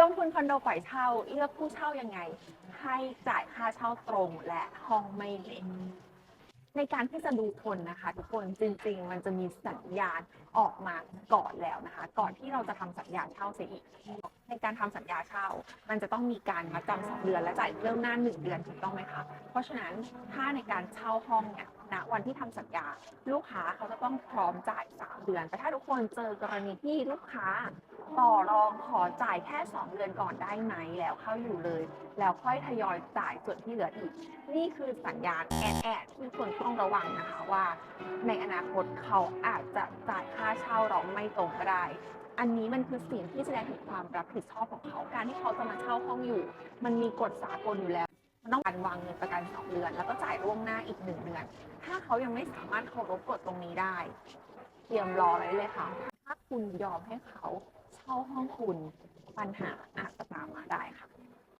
ลงทุนคอนโดปล่อยเช่าเลือกผู้เช่ายังไง ให้จ่ายค่าเช่าตรงและห้องไม่เล็กในการที่จะดูคนนะคะ ทุกคนจริง ๆ มันจะมีสัญญาณออกมาก่อนแล้วนะคะ ก่อนที่เราจะทำสัญญาเช่าเสียอีก ในการทำสัญญาเช่า มันจะต้องมีการมาจำสองเดือนและจ่ายเริ่มหน้าหนึ่งเดือนถูกต้องไหมคะเพราะฉะนั้นถ้าในการเช่าห้องเนี่ยณวันที่ทำสัญญา ลูกค้าเขาจะต้องพร้อมจ่าย 3 เดือน แต่ถ้าทุกคนเจอกรณีที่ลูกค้า ต่อรองขอจ่ายแค่ 2 เดือนก่อนได้ไหมแล้วเข้าอยู่เลย แล้วค่อยทยอยจ่ายส่วนที่เหลืออีก นี่คือสัญญาณแอดแอดที่ควรต้องระวังนะคะว่า ในอนาคตเขาอาจจะจ่ายค่าเช่าเราไม่ตรงก็ได้ อันนี้มันคือสิ่งที่แสดงถึงความรับผิดชอบของเขาการที่เขาจะมาเช่าห้องอยู่ มันมีกฎสากลอยู่แล้วมันต้องการวางเงินประกัน 2 เดือน แล้วก็จ่ายล่วงหน้าอีก 1 เดือน ถ้าเขายังไม่สามารถเคารพกฎตรงนี้ได้ เตรียมรอไว้เลยค่ะ ถ้าคุณยอมให้เขา เข้าห้องคุณปัญหาอาจจะตามมาได้ค่ะ